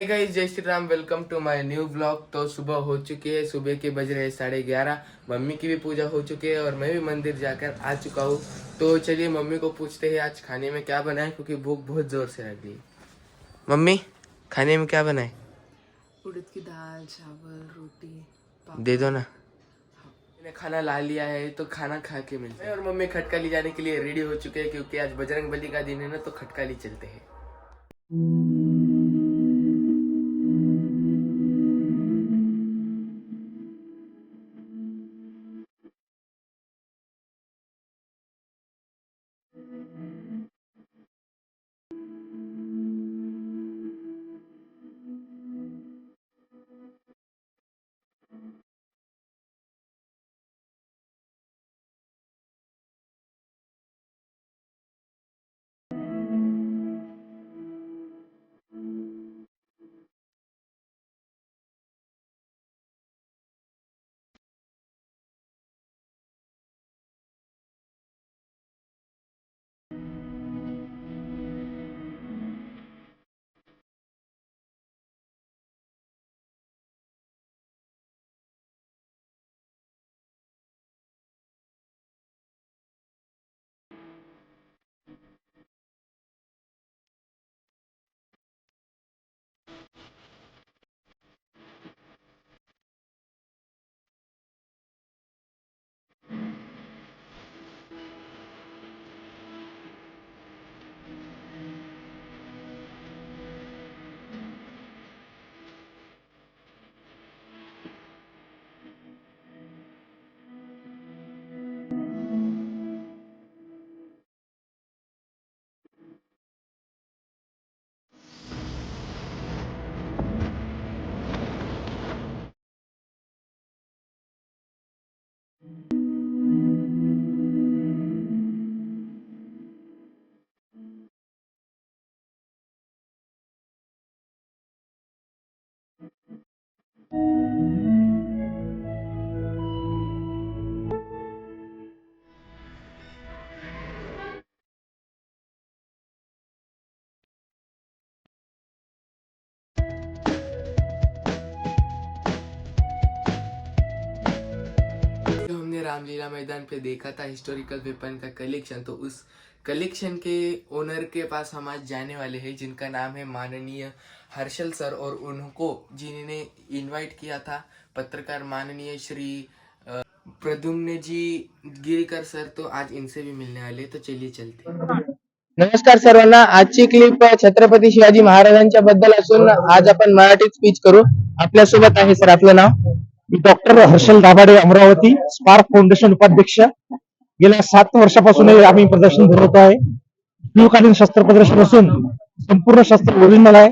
Guys Jai Shri Ram welcome to my new blog तो सुबह हो चुकी है सुबह के बज रहे साढ़े ग्यारह। मम्मी की भी पूजा हो चुकी है और मैं भी मंदिर जाकर आ चुका हूँ। तो चलिए मम्मी को पूछते हैं आज खाने में क्या बनाए क्योंकि भूख बहुत ज़ोर से लग गई मम्मी खाने में क्या बनाए? उड़द की दाल चावल रोटी दे दो ना। मैंने खाना ला लिया है तो खाना खा के मिलते हैं। और मम्मी खटकाली जाने के लिए रेडी हो चुके हैं क्योंकि आज बजरंग बली का दिन है ना तो खटकाली चलते हैं। रामलीला मैदान पे देखा था हिस्टोरिकल वेपन का कलेक्शन तो उस कलेक्शन के ओनर के पास हम आज जाने वाले हैं जिनका नाम है माननीय हर्षल सर और उनको जिन्होंने इनवाइट किया था पत्रकार माननीय श्री अ, प्रद्युम्न जी गिरकर सर तो आज इनसे भी मिलने वाले तो चलिए चलते नमस्कार सर्वांना आजची क्लिप छत्रपती शिवाजी महाराजांच्या बद्दल असून आज आपण मराठीत स्पीच करू. आपल्यासोबत आहे सर आपलं नाव? Doctor Harshal Dabhade Amravati Spark Foundation उपाध्यक्ष. गेल्या सात वर्षापासून आम्ही प्रदर्शन भरवत आहे. शिवकालीन शस्त्र प्रदर्शन असून संपूर्ण शस्त्र ओरिजिनल आहे.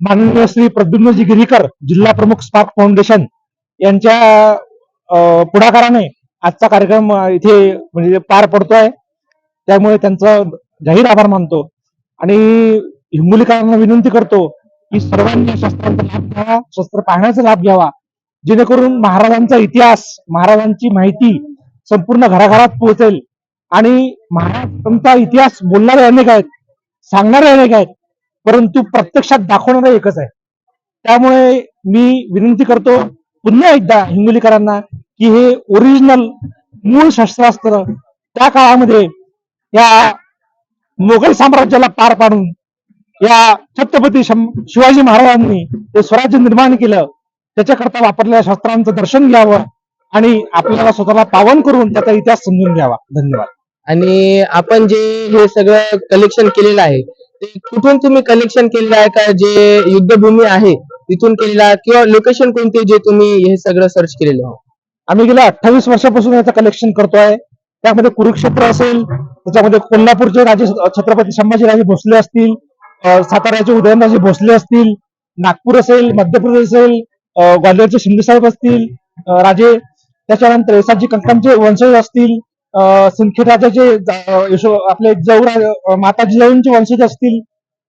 माननीय श्री प्रद्युम्नजी गिरीकर जिल्हा प्रमुख स्पार्क फाउंडेशन यांच्या अं, पुढाकाराने आजचा कार्यक्रम इथे म्हणजे पार पडतोय. त्यामुळे त्यांचा जाहीर आभार मानतो. आणि हिंगोलीकरांना विनंती करतो की सर्वांनी शस्त्रांचा लाभ घ्यावा शस्त्र पाहण्याचा लाभ घ्यावा. जेणेकरून महाराजांचा इतिहास महाराजांची माहिती संपूर्ण घराघरात पोहोचेल. आणि महाराजांचा इतिहास बोलणारे अनेक आहेत सांगणारे अनेक आहेत परंतु प्रत्यक्षात दाखवणारे एकच आहे. त्यामुळे मी विनंती करतो पुन्हा एकदा हिंगोलीकरांना की हे ओरिजिनल मूळ शस्त्रास्त्र त्या काळामध्ये या मोगल साम्राज्याला पार पाडून या छत्रपती शं- शिवाजी महाराजांनी ते स्वराज्य निर्माण केलं. त्याच्याकरता वापरलेल्या शस्त्रांचं दर्शन घ्यावं आणि आपल्याला स्वतःला पावन करून त्याचा इतिहास समजून घ्यावा. धन्यवाद. आणि आपण जे हे सगळं कलेक्शन केलेलं आहे ते कुठून तुम्ही कलेक्शन केलेलं आहे? का जे युद्धभूमी आहे तिथून केलेलं आहे? किंवा लोकेशन कोणते जे तुम्ही हे सगळं सर्च केलेलं आहे? आम्ही गेल्या अठ्ठावीस वर्षापासून याचं कलेक्शन करतोय. त्यामध्ये कुरुक्षेत्र असेल त्याच्यामध्ये कोल्हापूरचे राजे छत्रपती संभाजीराजे भोसले असतील साताऱ्याचे उदयनराजे भोसले असतील नागपूर असेल मध्य प्रदेश असेल ग्वाल्हेरचे शिंदेसाहेब असतील अं, राजे त्याच्यानंतर येसाजी कंकांचे वंशज असतील सिंदखेड राजाचे यशो आपले जवळ माता जिजाऊंचे वंशज असतील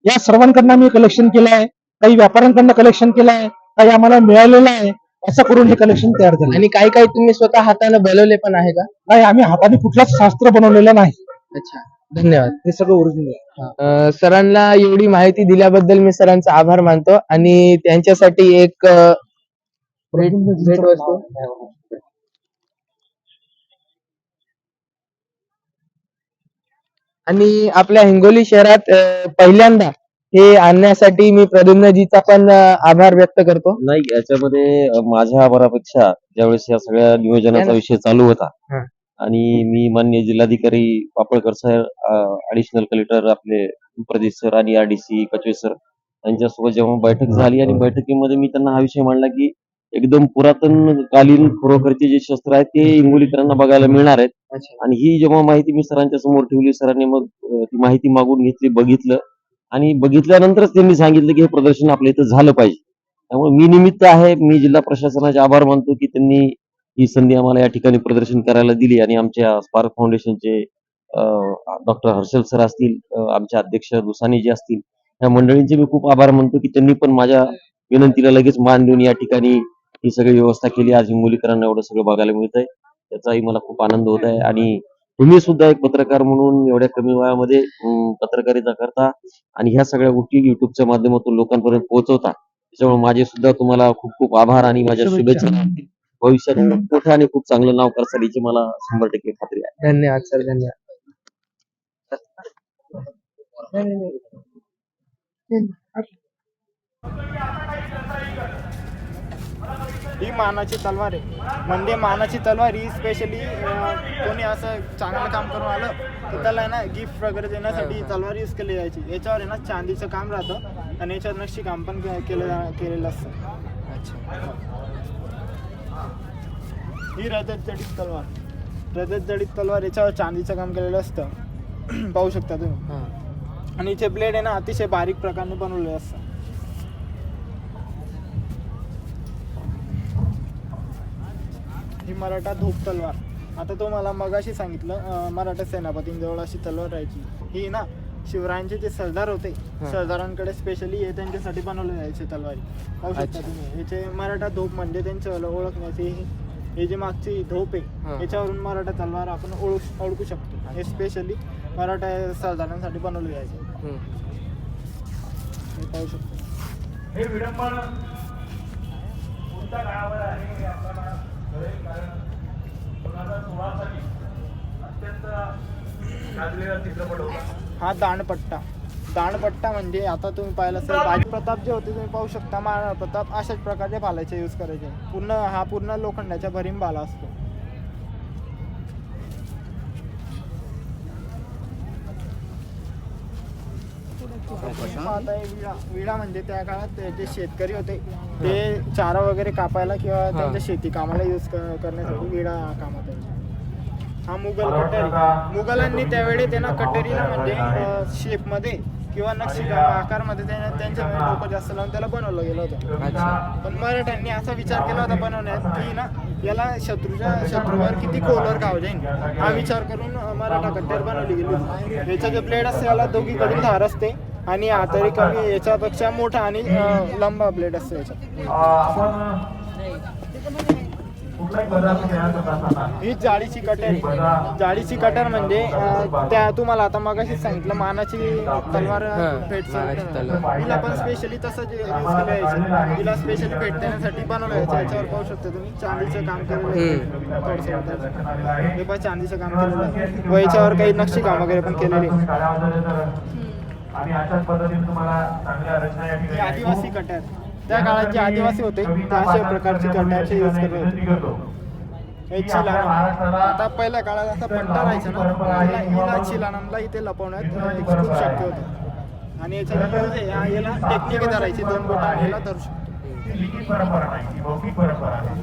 या सर्वांकडनं आम्ही कलेक्शन केलं आहे. काही व्यापाऱ्यांकडनं कलेक्शन केलं आहे काही आम्हाला मिळालेलं आहे असं करून हे कलेक्शन तयार झालं. आणि काही काही तुम्ही स्वतः हाताने बनवले पण आहे का? नाही आम्ही हाताने कुठलाच शास्त्र बनवलेलं नाही. अच्छा धन्यवाद. हे सगळं ओरिजिनल सरांना एवढी माहिती दिल्याबद्दल मी सरांचा आभार मानतो आणि त्यांच्यासाठी एक भेट आणि आपल्या हिंगोली शहरात अं, पहिल्यांदा हे आणण्यासाठी मी प्रद्युम्नजीचा पण अं, आभार व्यक्त करतो. नाही याच्यामध्ये अं, माझ्या आभारापेक्षा ज्यावेळेस या सगळ्या नियोजनाचा विषय चालू होता हा. आणि मी मान्य जिल्हाधिकारी पापळकर सर ऍडिशनल कलेक्टर आपले प्रदीप सर आणि आरडीसी कचवे सर यांच्यासोबत जेव्हा बैठक झाली आणि बैठकीमध्ये मी त्यांना हा विषय मांडला की एकदम पुरातन कालीन खरोखरचे जे शस्त्र आहेत ते इंगोलीकरांना बघायला मिळणार आहेत. आणि ही जेव्हा माहिती मी सरांच्या समोर ठेवली सरांनी मग ती माहिती मागून घेतली बघितलं. आणि बघितल्यानंतरच त्यांनी सांगितलं की हे प्रदर्शन आपल्या इथं झालं पाहिजे. त्यामुळे मी निमित्त आहे मी जिल्हा प्रशासनाचे आभार मानतो की त्यांनी ही संधी आम्हाला या ठिकाणी प्रदर्शन करायला दिली. आणि आमच्या स्पार्क फाउंडेशनचे डॉक्टर हर्षल सर असतील अं, आमचे अध्यक्ष दुसानी जे असतील या मंडळींचे मी खूप आभार मानतो की त्यांनी पण माझ्या विनंतीला लगेच मान देऊन या ठिकाणी ही सगळी व्यवस्था केली. आज हिंगोलीकरांना एवढं सगळं बघायला मिळत आहे त्याचाही मला खूप आनंद होत आहे. आणि तुम्ही सुद्धा एक पत्रकार म्हणून एवढ्या कमी वयामध्ये पत्रकारिता करता आणि ह्या सगळ्या गोष्टी युट्यूबच्या माध्यमातून लोकांपर्यंत पोहोचवता. त्याच्यामुळे माझे सुद्धा तुम्हाला खूप खूप आभार आणि माझ्या शुभेच्छा. शुभेच्छा. भविष्यात मोठं आणि खूप चांगलं नाव करसाल याची मला शंभर टक्के खात्री आहे. धन्यवाद सर. धन्यवाद. ही मानाची तलवार आहे. म्हणजे मानाची तलवार ही स्पेशली कोणी असं चांगलं काम करून आलं तर त्याला ना गिफ्ट वगैरे देण्यासाठी तलवार यूज केली जायची. याच्यावर आहे ना चांदीचं काम राहतं आणि याच्यावर नक्षी काम पण के- केलं जा- केलेलं असतं. अच्छा. ही रजत जडित तलवार. रजत जडित तलवार याच्यावर चांदीचं काम केलेलं असतं. पाहू शकता तुम्ही. आणि हिचे ब्लेड आहे ना अतिशय बारीक प्रकारे बनवलेले असतात ही मराठा धूप तलवार आता तो मला मगाशी सांगितलं मराठा सेनापतींजवळ अशी तलवार राहायची ही ना शिवरायांचे जे सरदार होते. सरदारांकडे स्पेशली हे त्यांच्यासाठी बनवले जायचे तलवारी पाहू शकता. तुम्ही याचे मराठा धूप म्हणजे त्यांचे ओळखण्याचे हे- हे जे मागची धोप. आहे याच्यावरून मराठा तलवार आपण ओळख ओळखू शकतो हे स्पेशली मराठा सरदारांसाठी बनवले जायचे. हे पाहू शकतो हा दांडपट्टा. दांडपट्टा म्हणजे आता तुम्ही पाहिलं असेल बाजी प्रताप जे होते तुम्ही पाहू शकता महाराणा प्रताप अशाच प्रकारचे भालाचे यूज करायचे. पूर्ण हा पूर्ण लोखंडाच्या भरीम भाला असतो. विळा म्हणजे त्या काळात जे शेतकरी होते ते चारा वगैरे कापायला किंवा त्यांच्या शेती कामाला यूज करण्यासाठी विळा कामात यायचा. हा मुघल कटरी. मुघलांनी त्यावेळी त्यांना कटरीला म्हणजे शेपमध्ये किंवा नक्षी आकारमध्ये त्यांना त्यांच्या डोकं जास्त लावून त्याला बनवलं गेलं होतं. पण मराठ्यांनी असा विचार केला होता बनवण्यात की ना याला शत्रूच्या शत्रूवर किती खोलवर खाव जाईल हा विचार करून मराठा कट्टर बनवली गेली. याचा जो ब्लेड असते याला दोघीकडून धार असते. आणि हा तरी कमी याच्यापेक्षा मोठा आणि लंबा ब्लेड असतो याचा ही जाळीची कटर. जाळीची कटर म्हणजे त्या तुम्हाला आता मगाशीच सांगितलं मानाची तलवार. तिला पण स्पेशली तसं तिला स्पेशली भेट देण्यासाठी बनवलं याच्यावर पाहू शकता तुम्ही. चांदीचं काम केलेलं आहे. हे पण चांदीचं काम केलेलं आहे. व याच्यावर काही नक्षी काम वगैरे पण केलेले आहे. आणि अशाच पद्धतीने तुम्हाला चांगल्या रचना या ठिकाणी आदिवासी कटर त्या काळात जे आदिवासी होते ते अशा प्रकारचे कटरचे यूज करत. होते हे आता पहिल्या काळात असा पट्टा राहायचा ना हिला चिलानमला इथे लपवण्यात खूप शक्य होतं. आणि याचा यूज आहे हा- याला टेक्निक धरायची दोन याला धरू शकतो. परंपरा नाही मौखिक परंपरा आहे.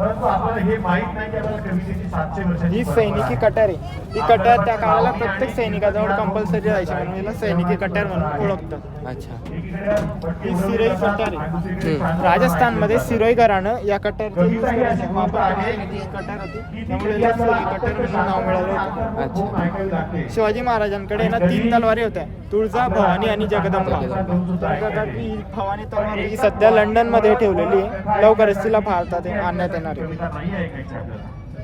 परंतु आपल्याला हे माहीत नाही की आपल्याला कवितेची सातशे वर्षाची ही सैनिकी कटर आहे. ही कटर त्या काळाला प्रत्येक सैनिकाजवळ कंपल्सरी राहायची म्हणून याला सैनिकी कटर म्हणून ओळखतात अच्छा. ही सिरोई कटर आहे. राजस्थानमध्ये सिरोई घराणं या कटरचा वापर करायची कटर होती. त्यामुळे सिरोई कटर म्हणून नाव मिळालं होतं. अच्छा. शिवाजी महाराजांकडे ना तीन तलवारी होत्या. तुळजा भवानी आणि जगदंबा. ही भवानी तलवार ही सध्या लंडनमध्ये ठेवलेली आहे. लवकरच तिला भारतात आणण्यात येणार आहे.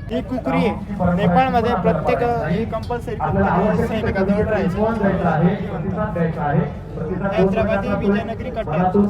ती कुकरी आहे. नेपाळमध्ये प्रत्येक ही कंपल्सरी सैनिकाजवळ राहायची हैदराबादी विजयनगरी कट्टे.